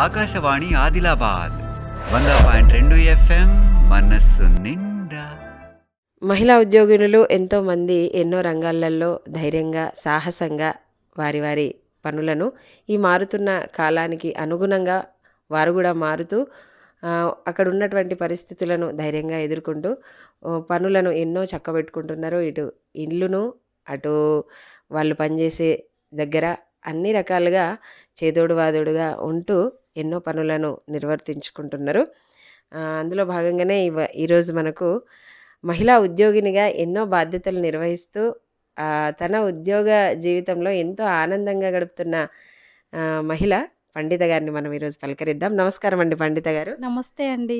ఆకాశవాణి ఆదిలాబాద్ వంద పాయింట్ రెండు ఎఫ్ఎం మనస్సు నిండా. మహిళా ఉద్యోగినులు ఎంతోమంది ఎన్నో రంగాలలో ధైర్యంగా సాహసంగా వారి వారి పనులను ఈ మారుతున్న కాలానికి అనుగుణంగా వారు కూడా మారుతూ అక్కడ ఉన్నటువంటి పరిస్థితులను ధైర్యంగా ఎదుర్కొంటూ పనులను ఎన్నో చక్కబెట్టుకుంటున్నారు ఇటు ఇల్లును అటు వాళ్ళు పనిచేసే దగ్గర అన్ని రకాలుగా చేదోడు వాదోడుగా ఉంటూ ఎన్నో పనులను నిర్వర్తించుకుంటున్నారు. అందులో భాగంగానే ఇవ ఈరోజు మనకు మహిళా ఉద్యోగినిగా ఎన్నో బాధ్యతలు నిర్వహిస్తూ తన ఉద్యోగ జీవితంలో ఎంతో ఆనందంగా గడుపుతున్న మహిళ పండిత గారిని మనం ఈరోజు పలకరిద్దాం. నమస్కారం అండి పండిత గారు. నమస్తే అండి.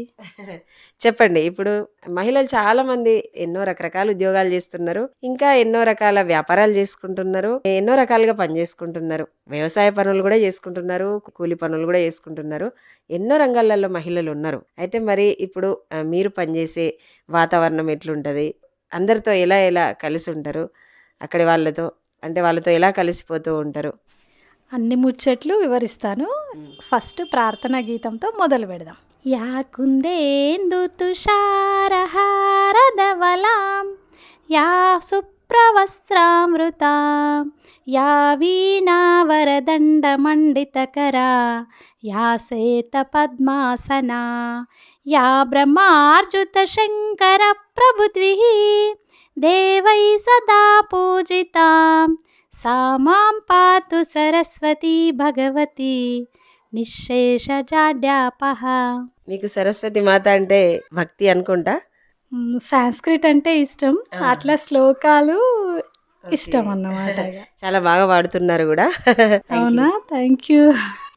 చెప్పండి ఇప్పుడు మహిళలు చాలా మంది ఎన్నో రకరకాల ఉద్యోగాలు చేస్తున్నారు. ఇంకా ఎన్నో రకాల వ్యాపారాలు చేసుకుంటున్నారు. ఎన్నో రకాలుగా పని చేసుకుంటున్నారు. వ్యవసాయ పనులు కూడా చేసుకుంటున్నారు కూలి పనులు కూడా చేసుకుంటున్నారు. ఎన్నో రంగాలలో మహిళలు ఉన్నారు. అయితే మరి ఇప్పుడు మీరు పనిచేసే వాతావరణం ఎట్లుంటది? అందరితో ఎలా ఎలా కలిసి ఉంటారు? అక్కడి వాళ్ళతో అంటే వాళ్ళతో ఎలా కలిసిపోతూ ఉంటారు? అన్ని ముచ్చట్లు వివరిస్తాను. ఫస్ట్ ప్రార్థనా గీతంతో మొదలు పెడదాం. యా కుందేందు తుషారహారధవలాం యా సుప్రవస్రామృతాం యా వీణావరదండమండితకరా యా శ్వేత పద్మాసనా యా బ్రహ్మార్జుత శంకర ప్రభుద్విః దేవై సదా పూజితాం सा मां पातु सरस्वती भगवती నిశ్శేషజాడ్యాపహ మీకు సరస్వతి మాత అంటే భక్తి అనుకుంటా మ్, సాంస్క్రిట్ అంటే ఇష్టం అట్లా శ్లోకాలు ఇష్టం అన్నమాట ఇక. చాలా బాగా వాడుతున్నారు కూడా అవునా థ్యాంక్ యూ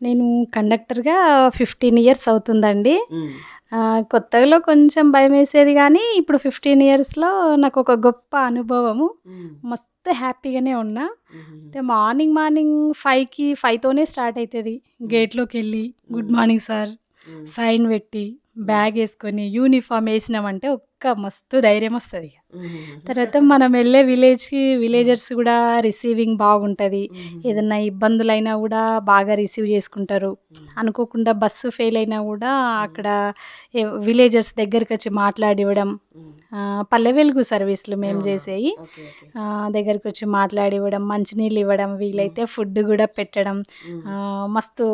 నేను కండక్టర్గా ఫిఫ్టీన్ ఇయర్స్ అవుతుందండి ఆ, కొత్తలో కొంచెం భయం వేసేది కానీ ఇప్పుడు ఫిఫ్టీన్ ఇయర్స్లో నాకు ఒక గొప్ప అనుభవము. మస్తు హ్యాపీగానే ఉన్నా. అయితే మార్నింగ్ మార్నింగ్ ఫైవ్కి ఫైవ్తోనే స్టార్ట్ అవుతుంది గేట్లోకి వెళ్ళి గుడ్ మార్నింగ్ సార్. సైన్ పెట్టి బ్యాగ్ వేసుకొని యూనిఫామ్ వేసినామంటే ఒక్క మస్తు ధైర్యం వస్తుంది ఇక. తర్వాత మనం వెళ్ళే విలేజ్కి విలేజర్స్ కూడా రిసీవింగ్ బాగుంటుంది. ఏదన్నా ఇబ్బందులైనా కూడా బాగా రిసీవ్ చేసుకుంటారు. అనుకోకుండా బస్సు ఫెయిల్ అయినా కూడా అక్కడ విలేజర్స్ దగ్గరికి వచ్చి మాట్లాడివ్వడం పల్లె వెలుగు సర్వీసులు మేము చేసేవి దగ్గరికి వచ్చి మాట్లాడివ్వడం మంచినీళ్ళు ఇవ్వడం వీలైతే ఫుడ్ కూడా పెట్టడం. మస్తు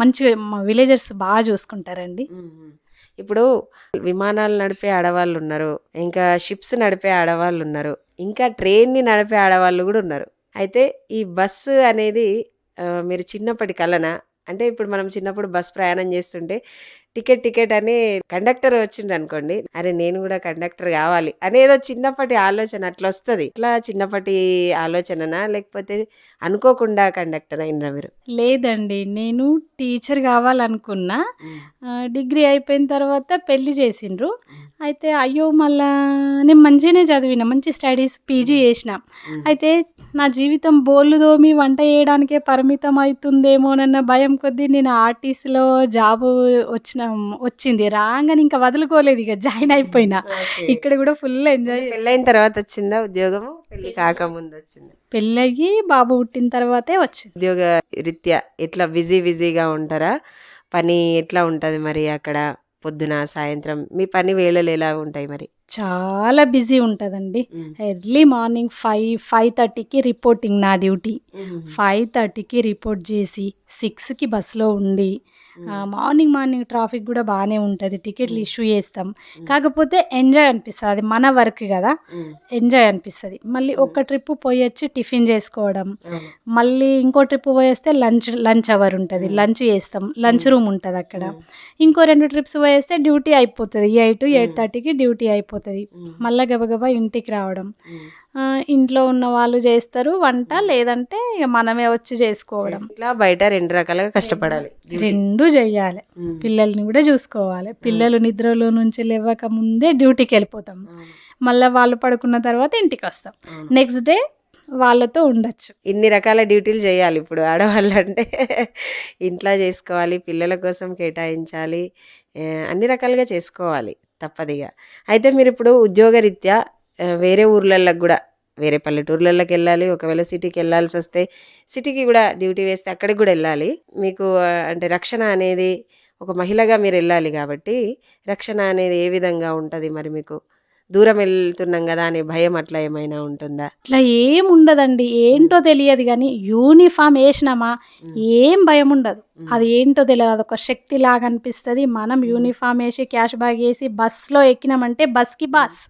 మంచి విలేజర్స్ బాగా చూసుకుంటారండి. ఇప్పుడు విమానాలు నడిపే ఆడవాళ్ళు ఉన్నారు ఇంకా షిప్స్ నడిపే ఆడవాళ్ళు ఉన్నారు ఇంకా ట్రైన్ని నడిపే ఆడవాళ్ళు కూడా ఉన్నారు. అయితే ఈ బస్సు అనేది మీరు చిన్నప్పటి కలన? అంటే ఇప్పుడు మనం చిన్నప్పుడు బస్ ప్రయాణం చేస్తుంటే టికెట్ టికెట్ అని కండక్టర్ వచ్చిండు అనుకోండి అరే నేను కూడా కండక్టర్ కావాలి అనేదో చిన్నప్పటి ఆలోచన అట్లా వస్తుంది ఇట్లా చిన్నప్పటి ఆలోచననా? లేకపోతే అనుకోకుండా కండక్టర్ అయినరా మీరు? లేదండి. నేను టీచర్ కావాలనుకున్నా డిగ్రీ అయిపోయిన తర్వాత పెళ్ళి చేసిండ్రు. అయితే అయ్యో మళ్ళా నేను మంచిగానే చదివిన మంచి స్టడీస్ పీజీ చేసిన. అయితే నా జీవితం బోళ్ళు దోమి వంట చేయడానికే పరిమితం అవుతుందేమోనన్న భయం కొద్దీ నేను ఆర్టీసీలో జాబ్ వచ్చిన వచ్చింది. రాగానే ఇంకా వదులుకోలేదు ఇక జాయిన్ అయిపోయినా. ఇక్కడ కూడా ఫుల్ ఎంజాయ్ పెళ్ళైన తర్వాత వచ్చిందా ఉద్యోగము? పెళ్ళి కాకముందు వచ్చింది. పెళ్ళయ్యి బాబు పుట్టిన తర్వాతే వచ్చింది. ఉద్యోగ రీత్యా ఎట్లా బిజీ బిజీగా ఉంటారా? పని ఎట్లా ఉంటుంది మరి అక్కడ పొద్దున సాయంత్రం? మీ పని వేళలు ఎలా ఉంటాయి మరి? చాలా బిజీ ఉంటుందండి. ఎర్లీ మార్నింగ్ ఫైవ్ ఫైవ్ థర్టీకి రిపోర్టింగ్ నా డ్యూటీ. ఫైవ్ థర్టీకి రిపోర్ట్ చేసి సిక్స్కి బస్సులో ఉండి మార్నింగ్ మార్నింగ్ ట్రాఫిక్ కూడా బాగానే ఉంటుంది. టికెట్లు ఇష్యూ చేస్తాం. కాకపోతే ఎంజాయ్ అనిపిస్తుంది. అది మన వర్క్ కదా. ఎంజాయ్ అనిపిస్తుంది. మళ్ళీ ఒక ట్రిప్ పోయి వచ్చి టిఫిన్ చేసుకోవడం. మళ్ళీ ఇంకో ట్రిప్ పోయేస్తే లంచ్ లంచ్ అవర్ ఉంటుంది. లంచ్ చేస్తాం. లంచ్ రూమ్ ఉంటుంది అక్కడ. ఇంకో రెండు ట్రిప్స్ పోయేస్తే డ్యూటీ అయిపోతుంది. ఎయిట్ ఎయిట్ థర్టీకి డ్యూటీ అయిపోతుంది. మళ్ళీ గబగబా ఇంటికి రావడం. ఇంట్లో ఉన్న వాళ్ళు చేస్తారు వంట లేదంటే ఇక మనమే వచ్చి చేసుకోవడం. ఇట్లా బయట రెండు రకాలుగా కష్టపడాలి. రెండు చెయ్యాలి పిల్లల్ని కూడా చూసుకోవాలి. పిల్లలు నిద్రలో నుంచి లేవక ముందే డ్యూటీకి వెళ్ళిపోతాం. మళ్ళీ వాళ్ళు పడుకున్న తర్వాత ఇంటికి వస్తాం. నెక్స్ట్ డే వాళ్ళతో ఉండొచ్చు. ఇన్ని రకాల డ్యూటీలు చేయాలి ఇప్పుడు ఆడవాళ్ళు అంటే. ఇంట్లో చేసుకోవాలి పిల్లల కోసం కేటాయించాలి అన్ని రకాలుగా చేసుకోవాలి. తప్పదిగా. అయితే మీరు ఇప్పుడు ఉద్యోగరీత్యా వేరే ఊర్లలకు కూడా వేరే పల్లెటూర్లలోకి వెళ్ళాలి ఒకవేళ సిటీకి వెళ్ళాల్సి వస్తే సిటీకి కూడా డ్యూటీ వేస్తే అక్కడికి కూడా వెళ్ళాలి. మీకు అంటే రక్షణ అనేది ఒక మహిళగా మీరు వెళ్ళాలి కాబట్టి రక్షణ అనేది ఏ విధంగా ఉంటుంది మరి మీకు? దూరం వెళ్తున్నాం కదా అనే భయం అట్లా ఏమైనా ఉంటుందా? ఇట్లా ఏం ఉండదండి ఏంటో తెలియదు కానీ యూనిఫామ్ వేసినామా? ఏం భయం ఉండదు అది ఏంటో తెలియదు అదొక శక్తి లాగా అనిపిస్తుంది. మనం యూనిఫామ్ వేసి క్యాష్ బ్యాగ్ వేసి బస్లో ఎక్కినామంటే బస్కి బస్.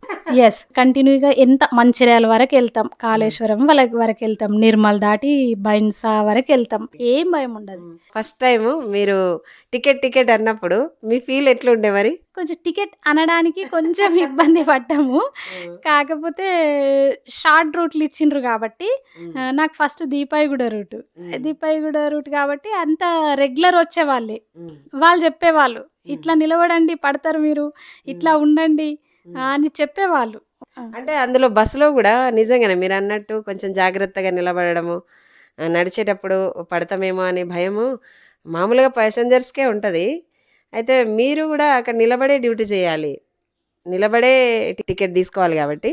ఎస్ కంటిన్యూగా ఎంత మంచిర్యాల వరకు వెళ్తాం. కాళేశ్వరం వరకు వెళ్తాం. నిర్మల్ దాటి బైన్సా వరకు వెళ్తాం. ఏం భయం ఉండదు. ఫస్ట్ టైం మీరు టికెట్ టికెట్ అన్నప్పుడు మీ ఫీల్ ఎట్లుండే మరి? కొంచెం టికెట్ అనడానికి కొంచెం ఇబ్బంది పడ్డాము. కాకపోతే షార్ట్ రూట్లు ఇచ్చిండ్రు కాబట్టి నాకు first Deepaiguda route. Deepaiguda route కాబట్టి అంత రెగ్యులర్ వచ్చేవాళ్ళే వాళ్ళు. చెప్పేవాళ్ళు. ఇట్లా నిలబడండి పడతారు మీరు. ఇట్లా ఉండండి అని చెప్పేవాళ్ళు. అంటే అందులో బస్సులో కూడా నిజంగానే మీరు అన్నట్టు కొంచెం జాగ్రత్తగా నిలబడము నడిచేటప్పుడు పడతామేమో అనే భయము మామూలుగా ప్యాసెంజర్స్కే ఉంటుంది. అయితే మీరు కూడా అక్కడ నిలబడే డ్యూటీ చేయాలి. నిలబడే టికెట్ తీసుకోవాలి కాబట్టి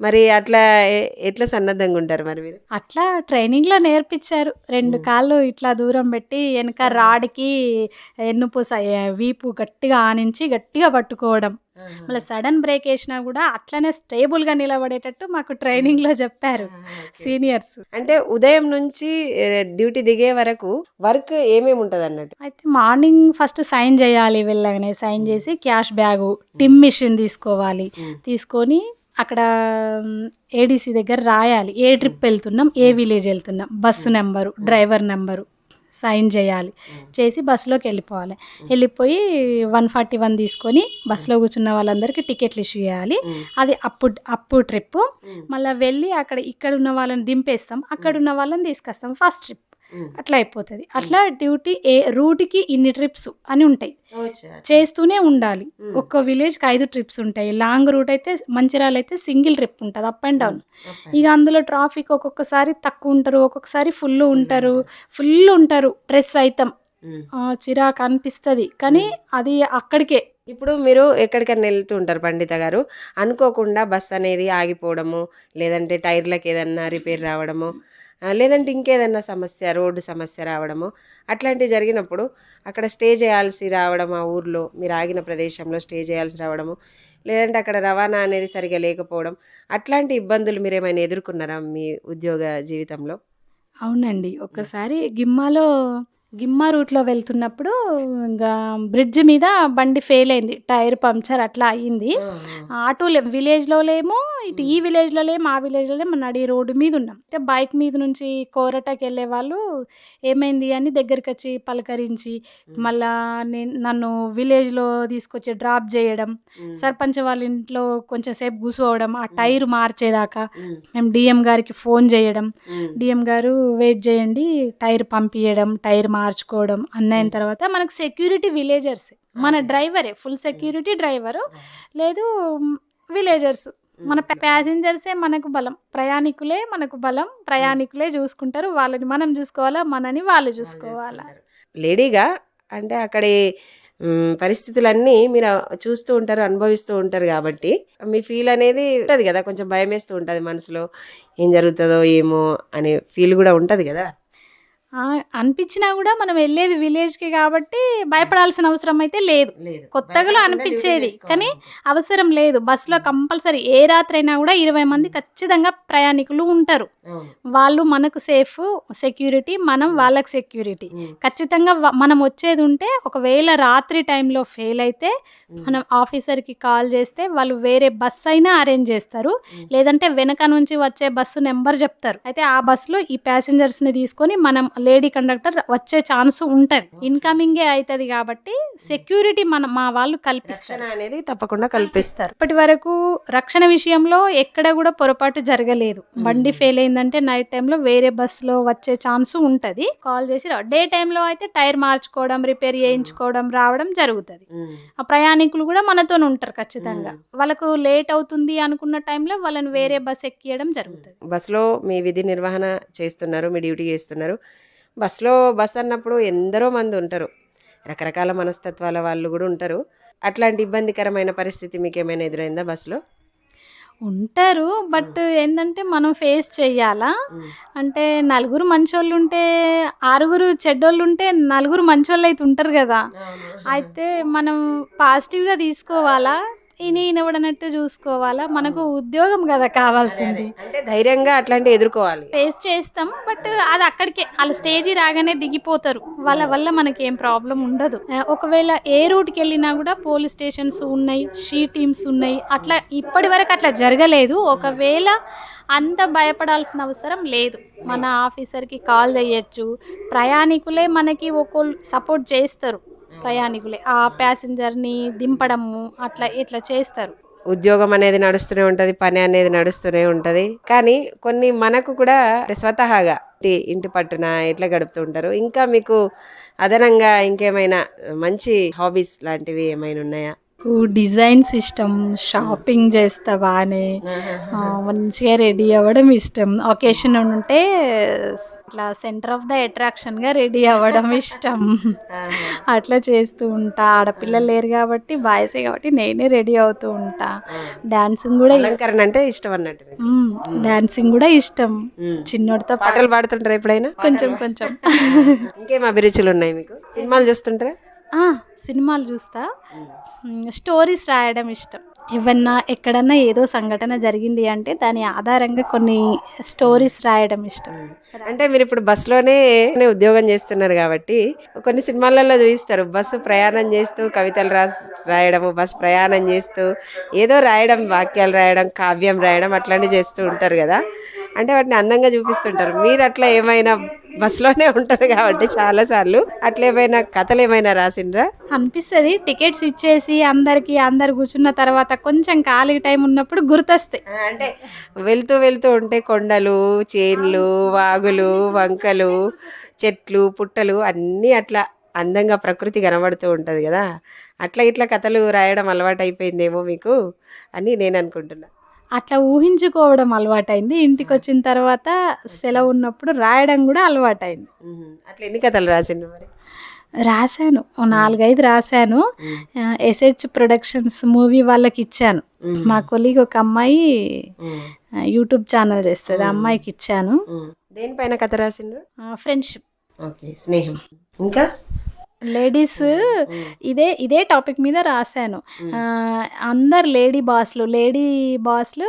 మరి అట్లా ఎట్లా సన్నద్ధంగా ఉంటారు మరి మీరు? అట్లా ట్రైనింగ్లో నేర్పించారు. రెండు కాళ్ళు ఇట్లా దూరం పెట్టి వెనక రాడ్కి ఎన్నుపూస ఏ, వీపు గట్టిగా ఆనించి గట్టిగా పట్టుకోవడం. మళ్ళీ సడన్ బ్రేక్ వేసినా కూడా అట్లనే స్టేబుల్గా నిలబడేటట్టు మాకు ట్రైనింగ్లో చెప్పారు సీనియర్స్. అంటే ఉదయం నుంచి డ్యూటీ దిగే వరకు వర్క్ ఏమేమి ఉంటుంది అన్నట్టు? అయితే మార్నింగ్ ఫస్ట్ సైన్ చేయాలి వెళ్ళగానే. సైన్ చేసి క్యాష్ బ్యాగు టిమ్ మిషన్ తీసుకోవాలి. తీసుకొని అక్కడ ఏడీసీ దగ్గర రాయాలి. ఏ ట్రిప్ వెళ్తున్నాం ఏ విలేజ్ వెళ్తున్నాం. Bus number driver number sign చేయాలి. చేసి బస్సులోకి వెళ్ళిపోవాలి. వెళ్ళిపోయి వన్ ఫార్టీ వన్ తీసుకొని బస్సులో కూర్చున్న వాళ్ళందరికీ టికెట్లు ఇష్యూ చేయాలి. అది అప్పు అప్పు ట్రిప్ మళ్ళీ వెళ్ళి అక్కడ ఇక్కడ ఉన్న వాళ్ళని దింపేస్తాం. అక్కడ ఉన్న వాళ్ళని తీసుకొస్తాం. First trip. అట్లా అయిపోతుంది. అట్లా డ్యూటీ ఏ రూట్కి ఇన్ని ట్రిప్స్ అని ఉంటాయి. చేస్తూనే ఉండాలి. ఒక్క విలేజ్కి ఐదు ట్రిప్స్ ఉంటాయి. లాంగ్ రూట్ అయితే మంచిర్యాల అయితే సింగిల్ ట్రిప్ ఉంటుంది అప్ అండ్ డౌన్. ఇక అందులో ట్రాఫిక్ ఒక్కొక్కసారి తక్కువ ఉంటారు ఒక్కొక్కసారి ఫుల్ ఉంటారు ఫుల్ ఉంటారు డ్రెస్ అయితాం ఆ, చిరాకు అనిపిస్తుంది. కానీ అది అక్కడికే. ఇప్పుడు మీరు ఎక్కడికైనా వెళ్తూ ఉంటారు పండిత గారు. అనుకోకుండా బస్ అనేది ఆగిపోవడము లేదంటే టైర్లకు ఏదన్నా రిపేర్ రావడము లేదంటే ఇంకేదన్నా సమస్య రోడ్డు సమస్య రావడము అట్లాంటివి జరిగినప్పుడు అక్కడ స్టే చేయాల్సి రావడం ఆ ఊర్లో మీరు ఆగిన ప్రదేశంలో స్టే చేయాల్సి రావడము లేదంటే అక్కడ రవాణా అనేది సరిగా లేకపోవడం అట్లాంటి ఇబ్బందులు మీరు ఏమైనా ఎదుర్కొన్నారా మీ ఉద్యోగ జీవితంలో? అవునండి. ఒక్కసారి గిమ్మాలో గిమ్మా రూట్లో వెళ్తున్నప్పుడు ఇంకా బ్రిడ్జ్ మీద బండి ఫెయిల్ అయింది. టైర్ పంక్చర్ అట్లా అయ్యింది. విలేజ్లో లేమో ఇటు ఈ విలేజ్లో లేము ఆ విలేజ్లో లేము నడి రోడ్డు మీద ఉన్నాం. అయితే బైక్ మీద నుంచి కోరటకి వెళ్ళే వాళ్ళు ఏమైంది అని దగ్గరికి వచ్చి పలకరించి మళ్ళా నేను నన్ను విలేజ్లో తీసుకొచ్చి డ్రాప్ చేయడం సర్పంచ్ వాళ్ళ ఇంట్లో కొంచెం సేపు కూర్చోవడం ఆ టైర్ మార్చేదాకా మేము డిఎం గారికి ఫోన్ చేయడం. డిఎం గారు వెయిట్ చేయండి టైర్ పంపించడం టైర్ మార్చుకోవడం అన్నైన తర్వాత మనకు సెక్యూరిటీ విలేజర్స్ మన డ్రైవరే ఫుల్ సెక్యూరిటీ డ్రైవరు లేదు విలేజర్స్ మన ప్యాసింజర్సే మనకు బలం ప్రయాణికులే మనకు బలం ప్రయాణికులే చూసుకుంటారు వాళ్ళని మనం చూసుకోవాలా మనని వాళ్ళు చూసుకోవాలా. లేడీగా అంటే అక్కడి పరిస్థితులన్నీ మీరు చూస్తూ ఉంటారు అనుభవిస్తూ ఉంటారు కాబట్టి మీ ఫీల్ అనేది ఉంటుంది కదా కొంచెం భయం వేస్తూ ఉంటుంది మనసులో. ఏం జరుగుతుందో ఏమో అనే ఫీల్ కూడా ఉంటుంది కదా. అనిపించినా కూడా మనం వెళ్ళేది విలేజ్కి కాబట్టి భయపడాల్సిన అవసరం అయితే లేదు. కొత్తగా అనిపించేది. కానీ అవసరం లేదు. బస్సులో కంపల్సరీ ఏ రాత్రి అయినా కూడా ఇరవై మంది ఖచ్చితంగా ప్రయాణికులు ఉంటారు. వాళ్ళు మనకు సేఫ్ సెక్యూరిటీ మనం వాళ్ళకి సెక్యూరిటీ ఖచ్చితంగా మనం వచ్చేది ఉంటే ఒకవేళ రాత్రి టైంలో ఫెయిల్ అయితే మనం ఆఫీసర్కి కాల్ చేస్తే వాళ్ళు వేరే బస్ అయినా అరేంజ్ చేస్తారు. లేదంటే వెనక నుంచి వచ్చే బస్సు నెంబర్ చెప్తారు. అయితే ఆ బస్సులో ఈ ప్యాసింజర్స్ని తీసుకొని మనం లేడీ కండక్టర్ వచ్చే ఛాన్స్ ఉంటుంది. ఇన్కమింగే అవుతుంది కాబట్టి సెక్యూరిటీ మన మా వాళ్ళు కల్పిస్తారు. అనేది తప్పకుండా కల్పిస్తారు. ఇప్పటి వరకు రక్షణ విషయంలో ఎక్కడ కూడా పొరపాటు జరగలేదు. బండి ఫెయిల్ అయిందంటే నైట్ టైంలో వేరే బస్సులో వచ్చే ఛాన్స్ ఉంటుంది. కాల్ చేసి డే టైంలో అయితే టైర్ మార్చుకోవడం రిపేర్ చేయించుకోవడం రావడం జరుగుతుంది. ఆ ప్రయాణికులు కూడా మనతో ఉంటారు ఖచ్చితంగా. వాళ్ళకు లేట్ అవుతుంది అనుకున్న టైంలో వాళ్ళని వేరే బస్ ఎక్కియడం జరుగుతుంది. బస్సులో మీ విధి నిర్వహణ చేస్తున్నారు మీ డ్యూటీ చేస్తున్నారు. బస్సులో బస్ అన్నప్పుడు ఎందరో మంది ఉంటారు. రకరకాల మనస్తత్వాల వాళ్ళు కూడా ఉంటారు. అట్లాంటి ఇబ్బందికరమైన పరిస్థితి మీకు ఏమైనా ఎదురైందా బస్సులో? ఉంటారు. బట్ ఏంటంటే మనం ఫేస్ చెయ్యాలా అంటే నలుగురు మంచోళ్ళు ఉంటే ఆరుగురు చెడ్డోళ్ళు ఉంటే నలుగురు మంచోళ్ళు అయితే ఉంటారు కదా? అయితే మనం పాజిటివ్గా తీసుకోవాలా? ఈయన ఈయనవడనట్టు చూసుకోవాలా? మనకు ఉద్యోగం కదా కావాల్సింది. అంటే ధైర్యంగా అట్లాంటివి ఎదుర్కోవాలి. ఫేస్ చేస్తాం బట్ అది అక్కడికే వాళ్ళ స్టేజ్ రాగానే దిగిపోతారు. వాళ్ళ వల్ల మనకి ఏం ప్రాబ్లం ఉండదు. ఒకవేళ ఏ రూట్కి వెళ్ళినా కూడా పోలీస్ స్టేషన్స్ ఉన్నాయి షీ టీమ్స్ ఉన్నాయి. అట్లా ఇప్పటి వరకు అట్లా జరగలేదు. ఒకవేళ అంత భయపడాల్సిన అవసరం లేదు. మన ఆఫీసర్కి కాల్ చేయొచ్చు. ప్రయాణికులే మనకి ఒకళ్ళు సపోర్ట్ చేస్తారు. ప్రయాణికులే. ఆ ప్యాసింజర్ని దింపడము అట్లా ఇట్లా చేస్తారు. ఉద్యోగం అనేది నడుస్తూనే ఉంటుంది పని అనేది నడుస్తూనే ఉంటుంది. కానీ కొన్ని మనకు కూడా స్వతహాగా ఇంటి ఇంటి పట్టున ఎట్లా గడుపుతూ ఉంటారు. ఇంకా మీకు అదనంగా ఇంకేమైనా మంచి హాబీస్ లాంటివి ఏమైనా ఉన్నాయా? డిజైన్స్ ఇష్టం షాపింగ్ చేస్తా బాగానే ఆ, మంచిగా రెడీ అవ్వడం ఇష్టం. ఒకేషన్ ఉంటే ఇట్లా సెంటర్ ఆఫ్ ద అట్రాక్షన్గా రెడీ అవ్వడం ఇష్టం. అట్లా చేస్తూ ఉంటా. ఆడపిల్లలు లేరు కాబట్టి బాయ్సే కాబట్టి నేనే రెడీ అవుతూ ఉంటా. డాన్సింగ్ కూడా అంటే ఇష్టం అన్నట్టు. డాన్సింగ్ కూడా ఇష్టం. చిన్నోడితో పాటు పాటలు పాడుతుంటారా ఎప్పుడైనా? కొంచెం కొంచెం. ఇంకేం అభిరుచులు ఉన్నాయి మీకు? సినిమాలు చూస్తుంటారా? సినిమాలు చూస్తా. స్టోరీస్ రాయడం ఇష్టం. ఏమన్నా ఎక్కడన్నా ఏదో సంఘటన జరిగింది అంటే దాని ఆధారంగా కొన్ని స్టోరీస్ రాయడం ఇష్టం. అంటే మీరు ఇప్పుడు బస్సులోనే ఉద్యోగం చేస్తున్నారు కాబట్టి కొన్ని సినిమాలలో చూపిస్తారు బస్సు ప్రయాణం చేస్తూ కవితలు రాసి రాయడము బస్సు ప్రయాణం చేస్తూ ఏదో రాయడం వాక్యాలు రాయడం కావ్యం రాయడం అట్లాంటివి చేస్తూ ఉంటారు కదా. అంటే వాటిని అందంగా చూపిస్తుంటారు. మీరు అట్లా ఏమైనా బస్సులోనే ఉంటారు కాబట్టి చాలాసార్లు. అట్లా ఏమైనా కథలు ఏమైనా రాసిండ్రా? అనిపిస్తుంది. టికెట్స్ ఇచ్చేసి అందరికి అందరు కూర్చున్న తర్వాత కొంచెం ఖాళీ టైం ఉన్నప్పుడు గుర్తొస్తాయి. అంటే వెళ్తూ వెళ్తూ ఉంటే కొండలు చేన్లు వాగులు వంకలు చెట్లు పుట్టలు అన్నీ అట్లా అందంగా ప్రకృతి కనబడుతూ ఉంటుంది కదా. అట్లా ఇట్లా కథలు రాయడం అలవాటు అయిపోయిందేమో మీకు అని నేను అనుకుంటున్నా. అట్లా ఊహించుకోవడం అలవాటైంది. ఇంటికి వచ్చిన తర్వాత సెలవు ఉన్నప్పుడు రాయడం కూడా అలవాటైంది. అట్లా ఎన్ని కథలు రాసిండ్రు మరి? రాశాను. నాలుగైదు రాశాను. ఎస్హెచ్ ప్రొడక్షన్స్ మూవీ వాళ్ళకి ఇచ్చాను మా కొలీగ్ ఒక అమ్మాయి యూట్యూబ్ ఛానల్ చేస్తుంది. ఆ అమ్మాయికి ఇచ్చాను. దేనిపైన కథ రాసిండ్రు? ఫ్రెండ్షిప్. ఓకే. స్నేహం. ఇంకా? లేడీస్ ఇదే ఇదే టాపిక్ మీద రాశాను. అందరు లేడీ బాస్లు లేడీ బాస్లు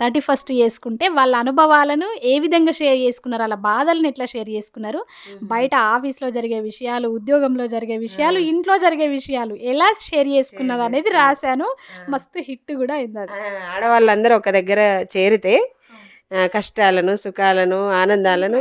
థర్టీ ఫస్ట్ చేసుకుంటే వాళ్ళ అనుభవాలను ఏ విధంగా షేర్ చేసుకున్నారు వాళ్ళ బాధలను ఎట్లా షేర్ చేసుకున్నారు బయట ఆఫీస్లో జరిగే విషయాలు ఉద్యోగంలో జరిగే విషయాలు ఇంట్లో జరిగే విషయాలు ఎలా షేర్ చేసుకున్నారు అనేది రాశాను. మస్తు హిట్ కూడా అయింది ఆడవాళ్ళందరూ ఒక దగ్గర చేరితే కష్టాలను సుఖాలను ఆనందాలను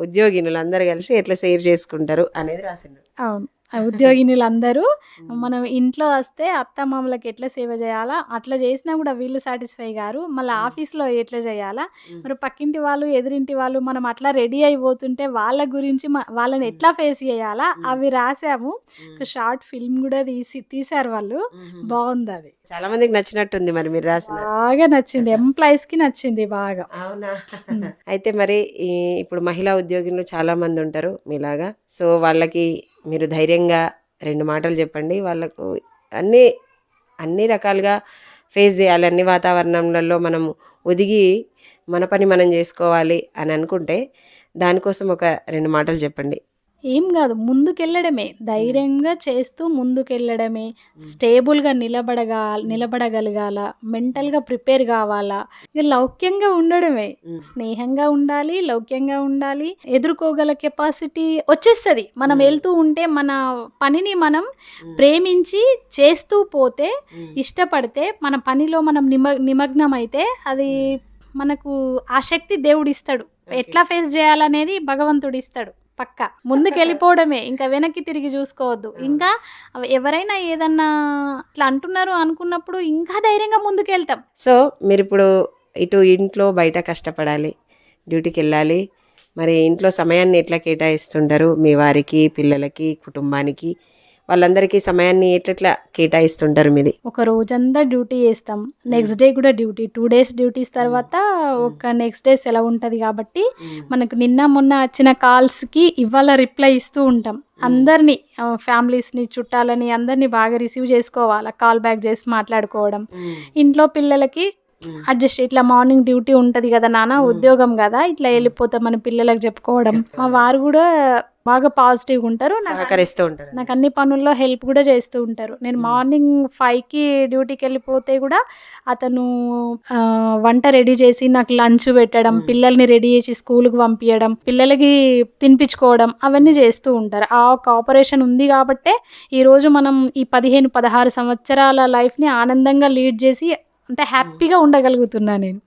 ఉద్యోగినులు అందరూ కలిసి ఎట్లా షేర్ చేసుకుంటారు అనేది రాసిండ్రు అవును. ఉద్యోగినులందరూ మనం ఇంట్లో వస్తే అత్త మామలకి ఎట్లా సేవ చేయాలా? అట్లా చేసినా కూడా వీళ్ళు సాటిస్ఫై గారు. మళ్ళీ ఆఫీస్లో ఎట్లా చేయాలా? మరి పక్కింటి వాళ్ళు ఎదురింటి వాళ్ళు మనం అట్లా రెడీ అయిపోతుంటే వాళ్ళ గురించి వాళ్ళని ఎట్లా ఫేస్ చేయాలా? అవి రాసాము. ఒక షార్ట్ ఫిల్మ్ కూడా తీసి తీశారు వాళ్ళు. బాగుంది అది. చాలా మందికి నచ్చినట్టుంది మరి మీరు రాసిన బాగా నచ్చింది. ఎంప్లాయీస్కి నచ్చింది బాగా. అవునా? అయితే మరి ఈ ఇప్పుడు మహిళా ఉద్యోగులు చాలా మంది ఉంటారు మీలాగా. సో వాళ్ళకి మీరు ధైర్యంగా రెండు మాటలు చెప్పండి. వాళ్ళకు అన్నీ అన్ని రకాలుగా ఫేస్ చేయాలి. అన్ని వాతావరణంలలో మనం ఒదిగి మన పని మనం చేసుకోవాలి అని అనుకుంటే దానికోసం ఒక రెండు మాటలు చెప్పండి. ఏం కాదు ముందుకెళ్ళడమే. ధైర్యంగా చేస్తూ ముందుకెళ్ళడమే. స్టేబుల్గా నిలబడగా నిలబడగలగాల మెంటల్గా ప్రిపేర్ కావాలా. ఇక లౌక్యంగా ఉండడమే. స్నేహంగా ఉండాలి లౌక్యంగా ఉండాలి. ఎదుర్కోగల కెపాసిటీ వచ్చేస్తుంది. మనం వెళ్తూ ఉంటే మన పనిని మనం ప్రేమించి చేస్తూ పోతే ఇష్టపడితే మన పనిలో మనం నిమ నిమగ్నం అయితే అది మనకు ఆ శక్తి దేవుడు ఇస్తాడు ఎట్లా ఫేస్ చేయాలనేది భగవంతుడు ఇస్తాడు పక్క. ముందుకు వెళ్ళిపోవడమే ఇంకా వెనక్కి తిరిగి చూసుకోవద్దు. ఇంకా ఎవరైనా ఏదన్నా ఇట్లా అంటున్నారు అనుకున్నప్పుడు ఇంకా ధైర్యంగా ముందుకు వెళ్తాం సో మీరు ఇప్పుడు ఇటు ఇంట్లో బయట కష్టపడాలి. డ్యూటీకి వెళ్ళాలి. మరి ఇంట్లో సమయాన్ని ఎట్లా కేటాయిస్తుంటారు? మీ వారికి పిల్లలకి కుటుంబానికి? వాళ్ళందరికీ సమయాన్ని ఎట్లా కేటాయిస్తుంటారు మీది? ఒక రోజంతా డ్యూటీ చేస్తాం. నెక్స్ట్ డే కూడా డ్యూటీ. టూ డేస్ డ్యూటీస్ తర్వాత ఒక నెక్స్ట్ డే సెలవు ఉంటుంది కాబట్టి మనకు నిన్న మొన్న వచ్చిన కాల్స్కి ఇవాళ రిప్లై ఇస్తూ ఉంటాం. అందరినీ ఫ్యామిలీస్ని చుట్టాలని అందరినీ బాగా రిసీవ్ చేసుకోవాలి? కాల్ బ్యాక్ చేసి మాట్లాడుకోవడం. ఇంట్లో పిల్లలకి అడ్జస్ట్ ఇట్లా మార్నింగ్ డ్యూటీ ఉంటుంది కదా నాన్న ఉద్యోగం కదా ఇట్లా వెళ్ళిపోతాం మన పిల్లలకు చెప్పుకోవడం. మా వారు కూడా బాగా పాజిటివ్గా ఉంటారు. నాకు సహకరిస్తూ ఉంటారు. నాకు అన్ని పనుల్లో హెల్ప్ కూడా చేస్తూ ఉంటారు. నేను మార్నింగ్ ఫైవ్కి డ్యూటీకి వెళ్ళిపోతే కూడా అతను వంట రెడీ చేసి నాకు లంచ్ పెట్టడం పిల్లల్ని రెడీ చేసి స్కూల్కి పంపించడం పిల్లలకి తినిపించుకోవడం అవన్నీ చేస్తూ ఉంటారు. ఆ ఒక ఆపరేషన్ ఉంది కాబట్టే ఈరోజు మనం ఈ పదిహేను పదహారు సంవత్సరాల లైఫ్ని ఆనందంగా లీడ్ చేసి అంటే హ్యాపీగా ఉండగలుగుతున్నా నేను.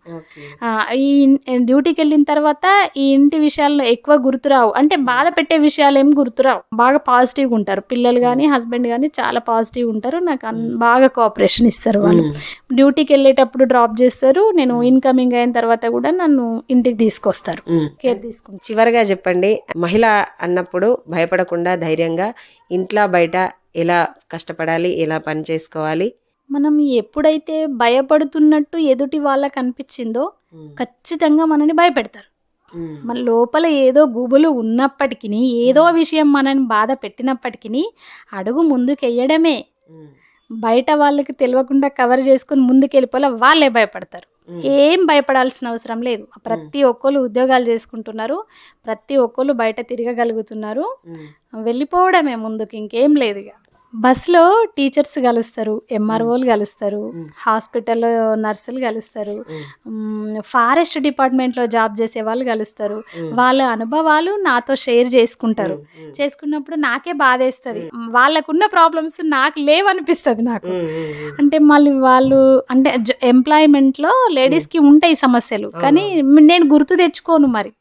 ఈ డ్యూటీకి వెళ్ళిన తర్వాత ఈ ఇంటి విషయాల్లో ఎక్కువ గుర్తురావు. అంటే బాధ పెట్టే విషయాలు ఏం గుర్తురావు. బాగా పాజిటివ్గా ఉంటారు. పిల్లలు కానీ హస్బెండ్ కానీ చాలా పాజిటివ్ ఉంటారు. నాకు అన్- బాగా కోఆపరేషన్ ఇస్తారు వాళ్ళు. డ్యూటీకి వెళ్ళేటప్పుడు డ్రాప్ చేస్తారు. నేను ఇన్కమింగ్ అయిన తర్వాత కూడా నన్ను ఇంటికి తీసుకొస్తారు. కేర్ తీసుకుంటారు. చివరగా చెప్పండి. మహిళ అన్నప్పుడు భయపడకుండా ధైర్యంగా ఇంట్లో బయట ఎలా కష్టపడాలి ఎలా పని చేసుకోవాలి మనం ఎప్పుడైతే భయపడుతున్నట్టు ఎదుటి వాళ్ళకి అనిపించిందో ఖచ్చితంగా మనని భయపెడతారు. మన లోపల ఏదో గుబులు ఉన్నప్పటికీ ఏదో విషయం మనని బాధ పెట్టినప్పటికీ అడుగు ముందుకెయ్యడమే. బయట వాళ్ళకి తెలియకుండా కవర్ చేసుకుని ముందుకు వెళ్ళిపోలే వాళ్ళే భయపడతారు. ఏం భయపడాల్సిన అవసరం లేదు. ప్రతి ఒక్కరు ఉద్యోగాలు చేసుకుంటున్నారు. ప్రతి ఒక్కరు బయట తిరగగలుగుతున్నారు. వెళ్ళిపోవడమే ముందుకు ఇంకేం లేదు ఇక. బస్లో టీచర్స్ కలుస్తారు ఎంఆర్ఓలు కలుస్తారు హాస్పిటల్లో నర్సులు కలుస్తారు ఫారెస్ట్ డిపార్ట్మెంట్లో జాబ్ చేసే వాళ్ళు కలుస్తారు. వాళ్ళ అనుభవాలు నాతో షేర్ చేసుకుంటారు. చేసుకున్నప్పుడు నాకే బాధేస్తుంది. వాళ్ళకున్న ప్రాబ్లమ్స్ నాకు లేవనిపిస్తుంది నాకు. అంటే మళ్ళీ వాళ్ళు అంటే ఎంప్లాయ్మెంట్లో లేడీస్కి ఉంటాయి సమస్యలు కానీ నేను గుర్తు తెచ్చుకోను మరి.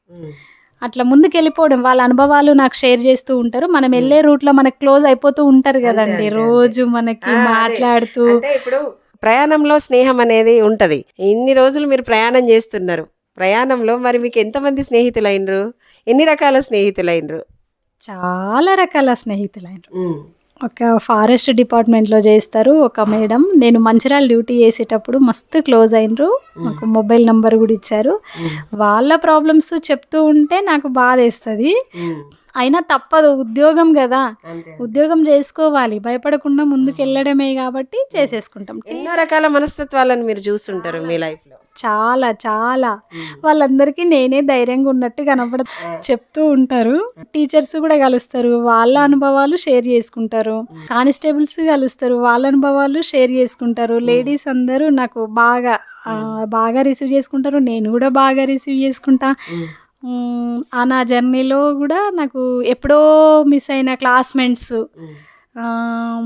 అట్లా ముందుకు వెళ్ళిపోవడం వాళ్ళ అనుభవాలు నాకు షేర్ చేస్తూ ఉంటారు. మనం వెళ్ళే రూట్లో మనకు క్లోజ్ అయిపోతూ ఉంటారు కదండి. రోజు మనకి. మాట్లాడుతూ. ఇప్పుడు ప్రయాణంలో స్నేహం అనేది ఉంటది. ఇన్ని రోజులు మీరు ప్రయాణం చేస్తున్నారు. ప్రయాణంలో మరి మీకు ఎంతమంది స్నేహితులైనరు? ఎన్ని రకాల స్నేహితులైనరు? చాలా రకాల స్నేహితులు ఆయన ఒక ఫారెస్ట్ డిపార్ట్మెంట్లో చేస్తారు ఒక మేడం. నేను మంచిర్యాల డ్యూటీ చేసేటప్పుడు మస్తు క్లోజ్ అయినరు. నాకు మొబైల్ నంబర్ కూడా ఇచ్చారు. వాళ్ళ ప్రాబ్లమ్స్ చెప్తూ ఉంటే నాకు బాధ వేస్తుంది అయినా తప్పదు ఉద్యోగం కదా. ఉద్యోగం చేసుకోవాలి భయపడకుండా ముందుకు వెళ్ళడమే కాబట్టి చేసేసుకుంటాం. ఎన్నో రకాల మనస్తత్వాలను మీరు చూస్తుంటారు మీ లైఫ్లో చాలా. చాలా వాళ్ళందరికీ నేనే ధైర్యంగా ఉన్నట్టు కనపడ చెప్తూ ఉంటారు. టీచర్స్ కూడా కలుస్తారు వాళ్ళ అనుభవాలు షేర్ చేసుకుంటారు. కానిస్టేబుల్స్ కలుస్తారు వాళ్ళ అనుభవాలు షేర్ చేసుకుంటారు. లేడీస్ అందరూ నాకు బాగా బాగా రిసీవ్ చేసుకుంటారు నేను కూడా బాగా రిసీవ్ చేసుకుంటా. నా జర్నీలో కూడా నాకు ఎప్పుడో మిస్ అయిన క్లాస్మేట్స్. ఆ,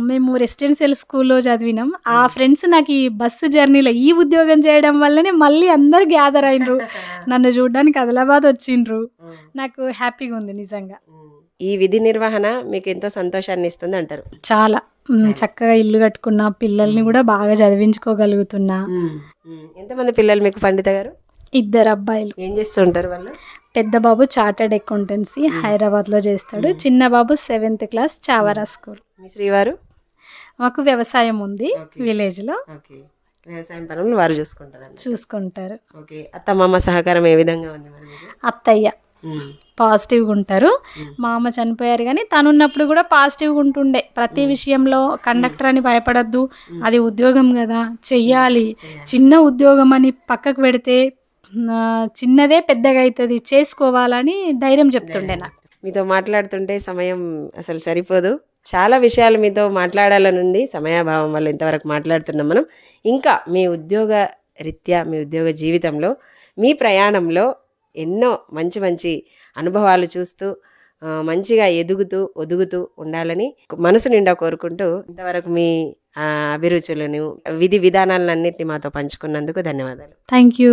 మేము రెసిడెన్షియల్ స్కూల్లో చదివినాం. ఆ ఫ్రెండ్స్ నాకు ఈ బస్సు జర్నీలో ఈ ఉద్యోగం చేయడం వల్లనే మళ్ళీ అందరు గ్యాదర్ అయినరు. నన్ను చూడడానికి ఆదిలాబాద్ వచ్చిండ్రు నాకు హ్యాపీగా ఉంది నిజంగా. ఈ విధి నిర్వహణ మీకు ఎంతో సంతోషాన్ని ఇస్తుంది అంటారు. చాలా. చక్కగా ఇల్లు కట్టుకున్నా పిల్లల్ని కూడా బాగా చదివించుకోగలుగుతున్నా. ఎంతమంది పిల్లలు మీకు పండిత గారు? ఇద్దరు అబ్బాయిలు. ఏం చేస్తుంటారు వాళ్ళు? పెద్ద బాబు చార్టర్డ్ అకౌంటెన్సీ హైదరాబాద్లో చేస్తాడు. చిన్న బాబు సెవెంత్ క్లాస్ చావరా స్కూల్. మీ శ్రీవారు? మాకు వ్యవసాయం ఉంది విలేజ్లో. వ్యవసాయం పనులు వారు చూసుకుంటారు చూసుకుంటారు. ఓకే అత్త మామ సహకారం ఏ విధంగా ఉంది? అత్తయ్య. పాజిటివ్గా ఉంటారు. మా అమ్మ చనిపోయారు కానీ తను ఉన్నప్పుడు కూడా పాజిటివ్గా ఉంటుండే. ప్రతి విషయంలో కండక్టర్ అని భయపడద్దు. అది ఉద్యోగం కదా. చెయ్యాలి. చిన్న ఉద్యోగం అని పక్కకు పెడితే చిన్నదే పెద్దగా అవుతుంది చేసుకోవాలని ధైర్యం చెప్తుండే నాకు. మీతో మాట్లాడుతుంటే సమయం అసలు సరిపోదు. చాలా విషయాలు మీతో మాట్లాడాలని ఉంది. సమయాభావం వల్ల ఇంతవరకు మాట్లాడుతున్నాం మనం. ఇంకా మీ ఉద్యోగ రీత్యా మీ ఉద్యోగ జీవితంలో మీ ప్రయాణంలో ఎన్నో మంచి మంచి అనుభవాలు చూస్తూ మంచిగా ఎదుగుతూ ఒదుగుతూ ఉండాలని మనసు నిండా కోరుకుంటూ ఇంతవరకు మీ అభిరుచులను విధి విధానాలన్నింటినీ మాతో పంచుకున్నందుకు ధన్యవాదాలు. Thank you